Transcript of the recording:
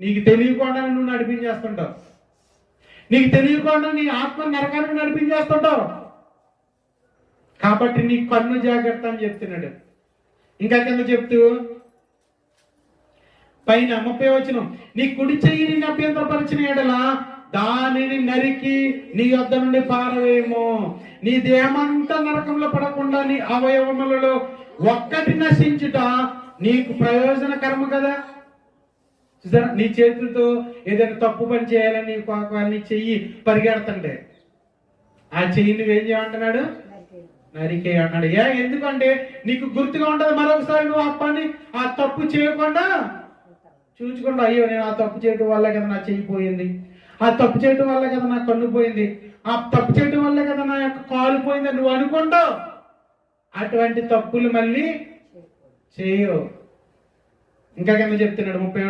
నీకు తెలియకుండా నువ్వు నడిపించేస్తుంటావు. నీకు తెలియకుండా నీ ఆత్మ నరకానికి నడిపించేస్తుంటావు. కాబట్టి నీ కన్ను జాగ్రత్త అని చెప్తున్నాడు. ఇంకా కింద చెప్తూ పైన ముప్పై వచ్చిన నీ కుడి చెయ్యి నేను అభ్యంతరపరిచిన ఎడలా దానిని నరికి నీ యొద్ద నుండి పారవేయము. నీ దేహమంతా నరకంలో పడకుండా నీ అవయవములలో ఒక్కటి నశించుట నీకు ప్రయోజనకరము కదా? చూసారా నీ చేతులతో ఏదైనా తప్పు పని చేయాలని నీకు నీ చెయ్యి పరిగెడుతుంటే ఆ చెయ్యి నువ్వేం చేయమంటున్నాడు? నరికే అన్నాడు ఏ ఎందుకంటే నీకు గుర్తుగా ఉంటుంది మరొకసారి నువ్వు ఆ పని ఆ తప్పు చేయకుండా చూసుకుండా. అయ్యో నేను ఆ తప్పు చేయడం వల్ల కదా నా చెయ్యి పోయింది. ఆ తప్పు చేయడం వల్ల కదా నా కన్ను పోయింది. ఆ తప్పు చేయడం వల్ల కదా నా యొక్క కాలు పోయింది నువ్వు అనుకుంటావు. అటువంటి తప్పులు మళ్ళీ చేయవు. ఇంకా కింద చెప్తున్నాడు ముప్పై